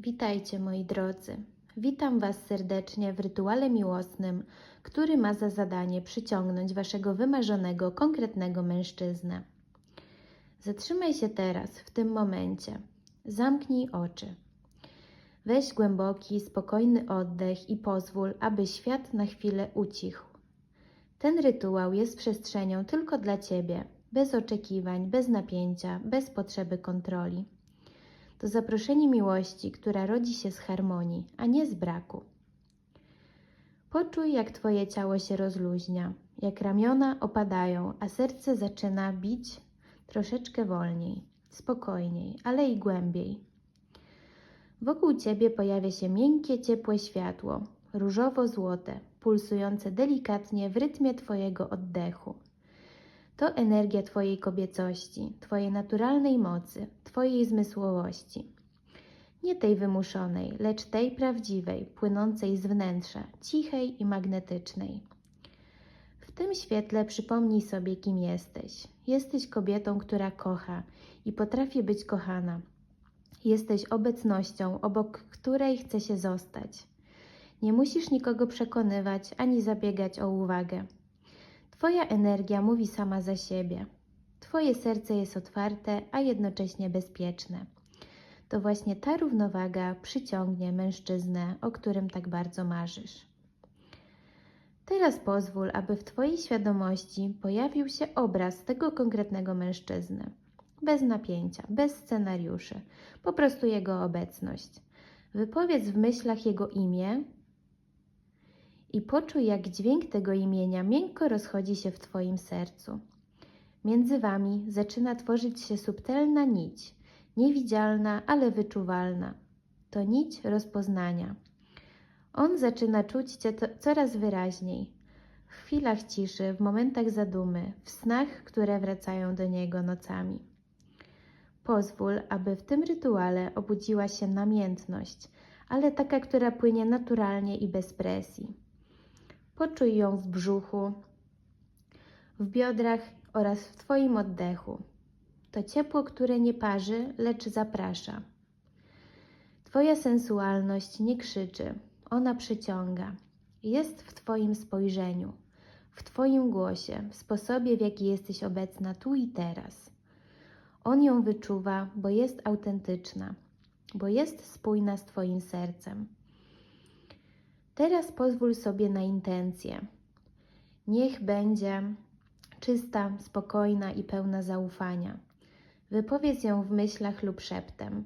Witajcie moi drodzy. Witam Was serdecznie w rytuale miłosnym, który ma za zadanie przyciągnąć Waszego wymarzonego, konkretnego mężczyznę. Zatrzymaj się teraz, w tym momencie. Zamknij oczy. Weź głęboki, spokojny oddech i pozwól, aby świat na chwilę ucichł. Ten rytuał jest przestrzenią tylko dla Ciebie, bez oczekiwań, bez napięcia, bez potrzeby kontroli. To zaproszenie miłości, która rodzi się z harmonii, a nie z braku. Poczuj, jak Twoje ciało się rozluźnia, jak ramiona opadają, a serce zaczyna bić troszeczkę wolniej, spokojniej, ale i głębiej. Wokół Ciebie pojawia się miękkie, ciepłe światło, różowo-złote, pulsujące delikatnie w rytmie Twojego oddechu. To energia Twojej kobiecości, Twojej naturalnej mocy, Twojej zmysłowości. Nie tej wymuszonej, lecz tej prawdziwej, płynącej z wnętrza, cichej i magnetycznej. W tym świetle przypomnij sobie, kim jesteś. Jesteś kobietą, która kocha i potrafi być kochana. Jesteś obecnością, obok której chce się zostać. Nie musisz nikogo przekonywać ani zabiegać o uwagę. Twoja energia mówi sama za siebie. Twoje serce jest otwarte, a jednocześnie bezpieczne. To właśnie ta równowaga przyciągnie mężczyznę, o którym tak bardzo marzysz. Teraz pozwól, aby w Twojej świadomości pojawił się obraz tego konkretnego mężczyzny. Bez napięcia, bez scenariuszy, po prostu jego obecność. Wypowiedz w myślach jego imię i poczuj, jak dźwięk tego imienia miękko rozchodzi się w Twoim sercu. Między Wami zaczyna tworzyć się subtelna nić, niewidzialna, ale wyczuwalna. To nić rozpoznania. On zaczyna czuć Cię coraz wyraźniej. W chwilach ciszy, w momentach zadumy, w snach, które wracają do niego nocami. Pozwól, aby w tym rytuale obudziła się namiętność, ale taka, która płynie naturalnie i bez presji. Poczuj ją w brzuchu, w biodrach oraz w Twoim oddechu. To ciepło, które nie parzy, lecz zaprasza. Twoja sensualność nie krzyczy, ona przyciąga. Jest w Twoim spojrzeniu, w Twoim głosie, w sposobie, w jaki jesteś obecna tu i teraz. On ją wyczuwa, bo jest autentyczna, bo jest spójna z Twoim sercem. Teraz pozwól sobie na intencję. Niech będzie czysta, spokojna i pełna zaufania. Wypowiedz ją w myślach lub szeptem.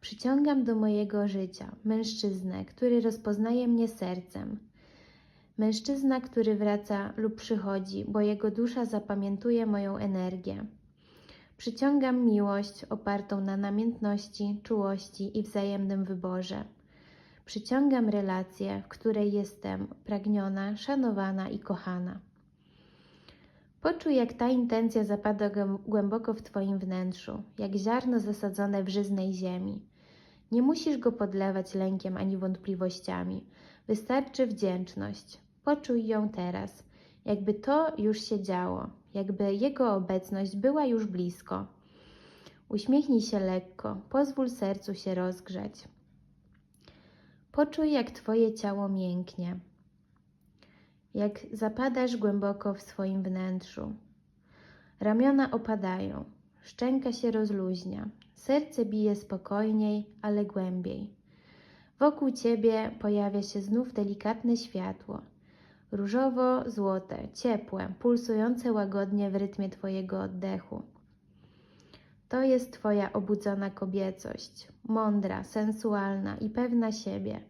Przyciągam do mojego życia mężczyznę, który rozpoznaje mnie sercem. Mężczyzna, który wraca lub przychodzi, bo jego dusza zapamiętuje moją energię. Przyciągam miłość opartą na namiętności, czułości i wzajemnym wyborze. Przyciągam relację, w której jestem pragniona, szanowana i kochana. Poczuj, jak ta intencja zapada głęboko w Twoim wnętrzu, jak ziarno zasadzone w żyznej ziemi. Nie musisz go podlewać lękiem ani wątpliwościami. Wystarczy wdzięczność. Poczuj ją teraz, jakby to już się działo, jakby jego obecność była już blisko. Uśmiechnij się lekko, pozwól sercu się rozgrzać. Poczuj, jak Twoje ciało mięknie, jak zapadasz głęboko w swoim wnętrzu. Ramiona opadają, szczęka się rozluźnia, serce bije spokojniej, ale głębiej. Wokół Ciebie pojawia się znów delikatne światło, różowo-złote, ciepłe, pulsujące łagodnie w rytmie Twojego oddechu. To jest Twoja obudzona kobiecość, mądra, sensualna i pewna siebie.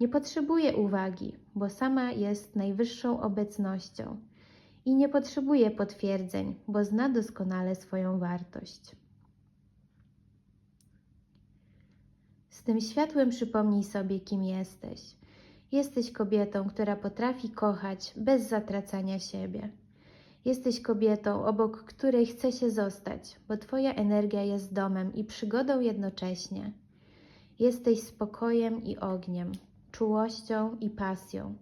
Nie potrzebuje uwagi, bo sama jest najwyższą obecnością i nie potrzebuje potwierdzeń, bo zna doskonale swoją wartość. Z tym światłem przypomnij sobie, kim jesteś. Jesteś kobietą, która potrafi kochać bez zatracania siebie. Jesteś kobietą, obok której chce się zostać, bo Twoja energia jest domem i przygodą jednocześnie. Jesteś spokojem i ogniem, czułością i pasją.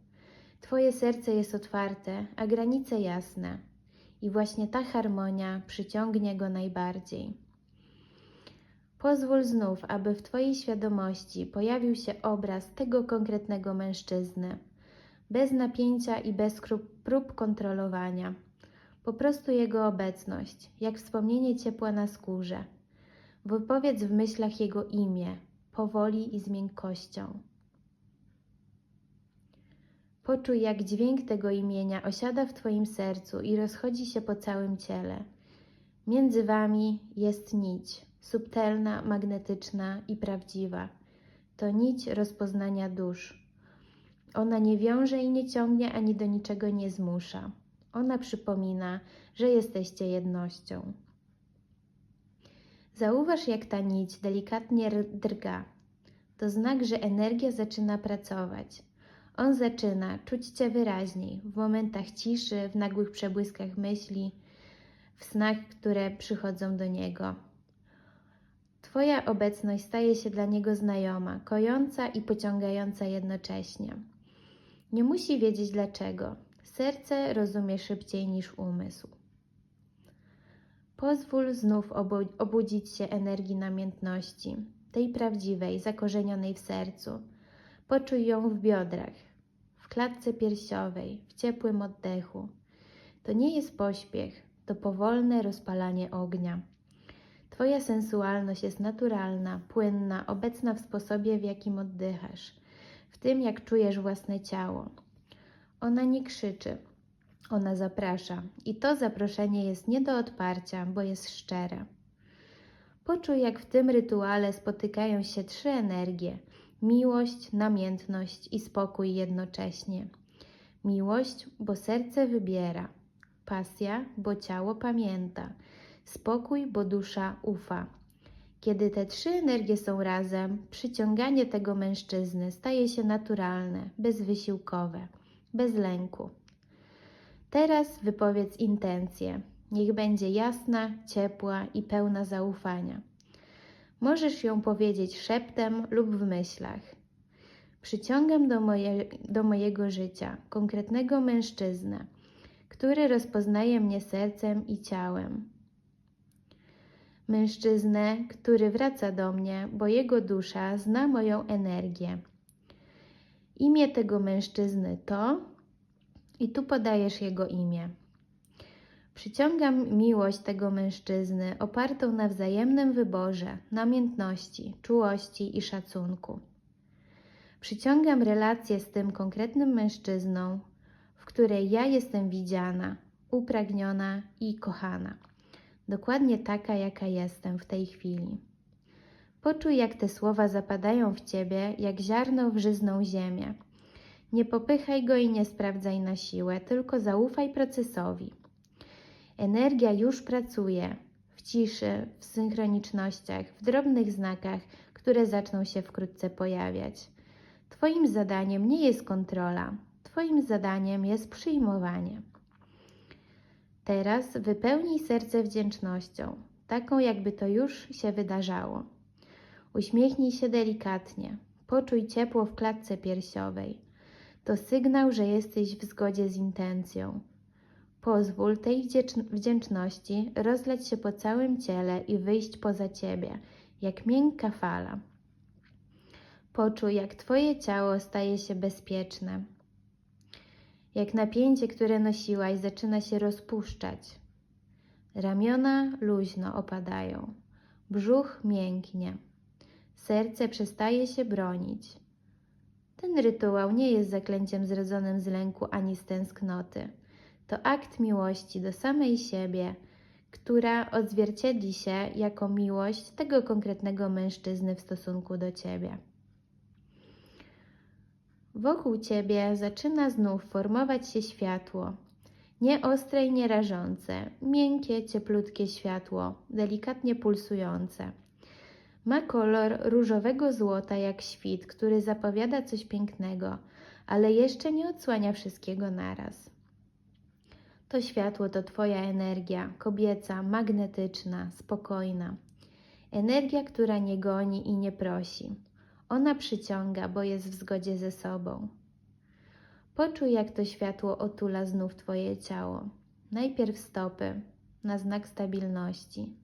Twoje serce jest otwarte, a granice jasne. I właśnie ta harmonia przyciągnie go najbardziej. Pozwól znów, aby w Twojej świadomości pojawił się obraz tego konkretnego mężczyzny, bez napięcia i bez prób kontrolowania. Po prostu jego obecność, jak wspomnienie ciepła na skórze. Wypowiedz w myślach jego imię, powoli i z miękkością. Poczuj, jak dźwięk tego imienia osiada w Twoim sercu i rozchodzi się po całym ciele. Między Wami jest nić, subtelna, magnetyczna i prawdziwa. To nić rozpoznania dusz. Ona nie wiąże i nie ciągnie ani do niczego nie zmusza. Ona przypomina, że jesteście jednością. Zauważ, jak ta nić delikatnie drga. To znak, że energia zaczyna pracować. On zaczyna czuć Cię wyraźniej w momentach ciszy, w nagłych przebłyskach myśli, w snach, które przychodzą do niego. Twoja obecność staje się dla niego znajoma, kojąca i pociągająca jednocześnie. Nie musi wiedzieć dlaczego. Serce rozumie szybciej niż umysł. Pozwól znów obu- obudzić się energii namiętności, tej prawdziwej, zakorzenionej w sercu. Poczuj ją w biodrach, w klatce piersiowej, w ciepłym oddechu. To nie jest pośpiech, to powolne rozpalanie ognia. Twoja sensualność jest naturalna, płynna, obecna w sposobie, w jakim oddychasz, w tym, jak czujesz własne ciało. Ona nie krzyczy, ona zaprasza, i to zaproszenie jest nie do odparcia, bo jest szczere. Poczuj, jak w tym rytuale spotykają się trzy energie: miłość, namiętność i spokój jednocześnie. Miłość, bo serce wybiera, pasja, bo ciało pamięta, spokój, bo dusza ufa. Kiedy te trzy energie są razem, przyciąganie tego mężczyzny staje się naturalne, bezwysiłkowe, bez lęku. Teraz wypowiedz intencję. Niech będzie jasna, ciepła i pełna zaufania. Możesz ją powiedzieć szeptem lub w myślach. Przyciągam do, moje, do mojego życia konkretnego mężczyznę, który rozpoznaje mnie sercem i ciałem. Mężczyznę, który wraca do mnie, bo jego dusza zna moją energię. Imię tego mężczyzny to, i tu podajesz jego imię. Przyciągam miłość tego mężczyzny opartą na wzajemnym wyborze, namiętności, czułości i szacunku. Przyciągam relację z tym konkretnym mężczyzną, w której ja jestem widziana, upragniona i kochana. Dokładnie taka, jaka jestem w tej chwili. Poczuj, jak te słowa zapadają w ciebie, jak ziarno w żyzną ziemię. Nie popychaj go i nie sprawdzaj na siłę, tylko zaufaj procesowi. Energia już pracuje w ciszy, w synchronicznościach, w drobnych znakach, które zaczną się wkrótce pojawiać. Twoim zadaniem nie jest kontrola, Twoim zadaniem jest przyjmowanie. Teraz wypełnij serce wdzięcznością, taką jakby to już się wydarzało. Uśmiechnij się delikatnie, poczuj ciepło w klatce piersiowej. To sygnał, że jesteś w zgodzie z intencją. Pozwól tej wdzięczności rozleć się po całym ciele i wyjść poza ciebie, jak miękka fala. Poczuj, jak Twoje ciało staje się bezpieczne, jak napięcie, które nosiłaś, zaczyna się rozpuszczać. Ramiona luźno opadają, brzuch mięknie, serce przestaje się bronić. Ten rytuał nie jest zaklęciem zrodzonym z lęku ani z tęsknoty. To akt miłości do samej siebie, która odzwierciedli się jako miłość tego konkretnego mężczyzny w stosunku do ciebie. Wokół ciebie zaczyna znów formować się światło. Nie ostre i nie rażące, miękkie, cieplutkie światło, delikatnie pulsujące. Ma kolor różowego złota jak świt, który zapowiada coś pięknego, ale jeszcze nie odsłania wszystkiego naraz. To światło to Twoja energia, kobieca, magnetyczna, spokojna. Energia, która nie goni i nie prosi. Ona przyciąga, bo jest w zgodzie ze sobą. Poczuj, jak to światło otula znów Twoje ciało. Najpierw stopy, na znak stabilności.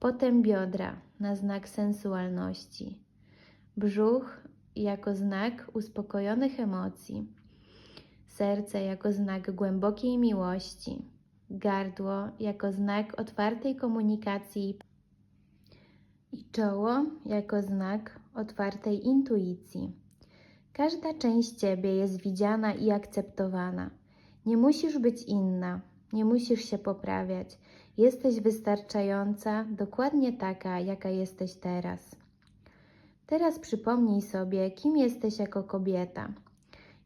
Potem biodra na znak sensualności. Brzuch jako znak uspokojonych emocji. Serce jako znak głębokiej miłości. Gardło jako znak otwartej komunikacji. I czoło jako znak otwartej intuicji. Każda część Ciebie jest widziana i akceptowana. Nie musisz być inna, nie musisz się poprawiać. Jesteś wystarczająca, dokładnie taka, jaka jesteś teraz. Teraz przypomnij sobie, kim jesteś jako kobieta.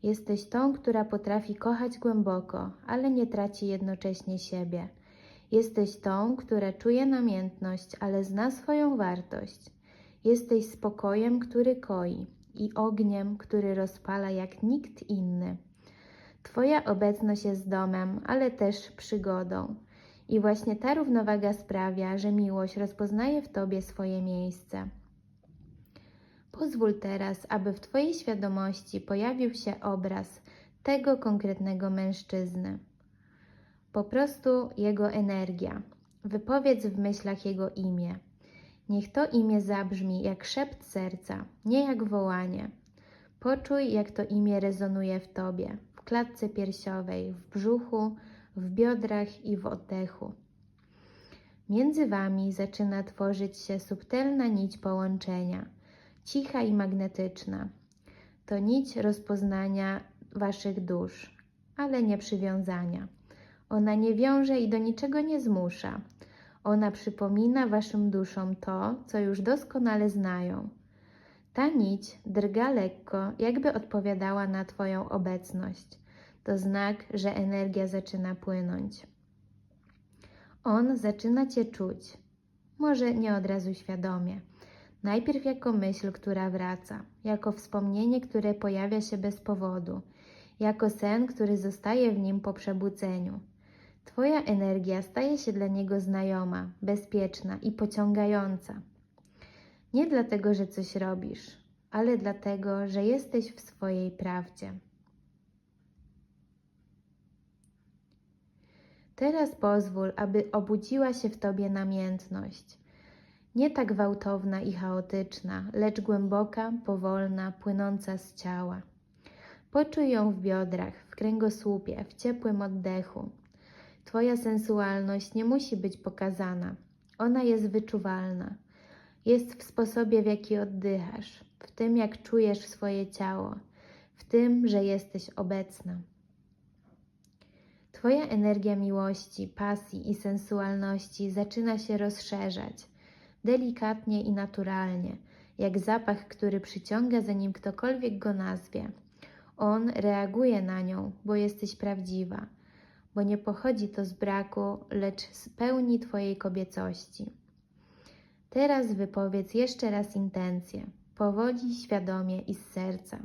Jesteś tą, która potrafi kochać głęboko, ale nie traci jednocześnie siebie. Jesteś tą, która czuje namiętność, ale zna swoją wartość. Jesteś spokojem, który koi i ogniem, który rozpala jak nikt inny. Twoja obecność jest domem, ale też przygodą. I właśnie ta równowaga sprawia, że miłość rozpoznaje w Tobie swoje miejsce. Pozwól teraz, aby w Twojej świadomości pojawił się obraz tego konkretnego mężczyzny. Po prostu jego energia. Wypowiedz w myślach jego imię. Niech to imię zabrzmi jak szept serca, nie jak wołanie. Poczuj, jak to imię rezonuje w Tobie, w klatce piersiowej, w brzuchu, w biodrach i w oddechu. Między Wami zaczyna tworzyć się subtelna nić połączenia, cicha i magnetyczna. To nić rozpoznania Waszych dusz, ale nie przywiązania. Ona nie wiąże i do niczego nie zmusza. Ona przypomina Waszym duszom to, co już doskonale znają. Ta nić drga lekko, jakby odpowiadała na Twoją obecność. To znak, że energia zaczyna płynąć. On zaczyna Cię czuć. Może nie od razu świadomie. Najpierw jako myśl, która wraca, jako wspomnienie, które pojawia się bez powodu, jako sen, który zostaje w nim po przebudzeniu. Twoja energia staje się dla niego znajoma, bezpieczna i pociągająca. Nie dlatego, że coś robisz, ale dlatego, że jesteś w swojej prawdzie. Teraz pozwól, aby obudziła się w tobie namiętność. Nie tak gwałtowna i chaotyczna, lecz głęboka, powolna, płynąca z ciała. Poczuj ją w biodrach, w kręgosłupie, w ciepłym oddechu. Twoja sensualność nie musi być pokazana. Ona jest wyczuwalna. Jest w sposobie, w jaki oddychasz, w tym, jak czujesz swoje ciało, w tym, że jesteś obecna. Twoja energia miłości, pasji i sensualności zaczyna się rozszerzać, delikatnie i naturalnie, jak zapach, który przyciąga, zanim ktokolwiek go nazwie. On reaguje na nią, bo jesteś prawdziwa, bo nie pochodzi to z braku, lecz z pełni Twojej kobiecości. Teraz wypowiedz jeszcze raz intencję, powoli, świadomie i z serca.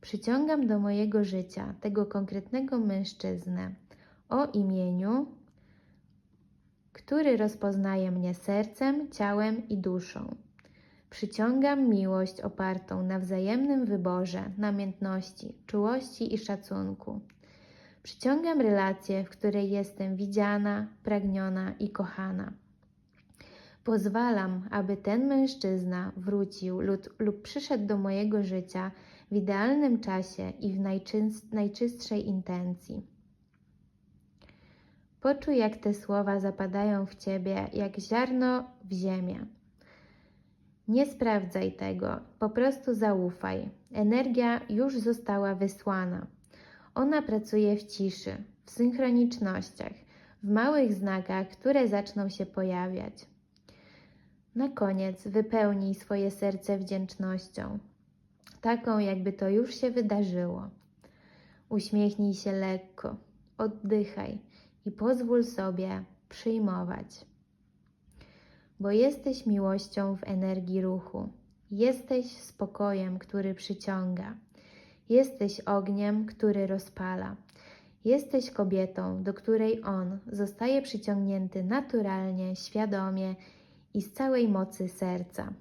Przyciągam do mojego życia tego konkretnego mężczyznę o imieniu, który rozpoznaje mnie sercem, ciałem i duszą. Przyciągam miłość opartą na wzajemnym wyborze, namiętności, czułości i szacunku. Przyciągam relację, w której jestem widziana, pragniona i kochana. Pozwalam, aby ten mężczyzna wrócił lub, lub przyszedł do mojego życia w idealnym czasie i w najczys- najczystszej intencji. Poczuj, jak te słowa zapadają w ciebie, jak ziarno w ziemię. Nie sprawdzaj tego, po prostu zaufaj. Energia już została wysłana. Ona pracuje w ciszy, w synchronicznościach, w małych znakach, które zaczną się pojawiać. Na koniec wypełnij swoje serce wdzięcznością, taką jakby to już się wydarzyło. Uśmiechnij się lekko, oddychaj i pozwól sobie przyjmować. Bo jesteś miłością w energii ruchu, jesteś spokojem, który przyciąga, jesteś ogniem, który rozpala. Jesteś kobietą, do której on zostaje przyciągnięty naturalnie, świadomie i z całej mocy serca.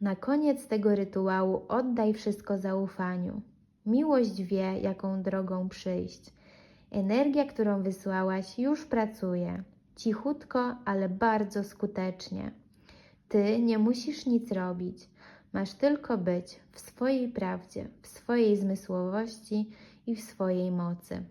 Na koniec tego rytuału oddaj wszystko zaufaniu. Miłość wie, jaką drogą przyjść. Energia, którą wysłałaś, już pracuje. cichutko, ale bardzo skutecznie. Ty nie musisz nic robić, masz tylko być w swojej prawdzie, w swojej zmysłowości i w swojej mocy.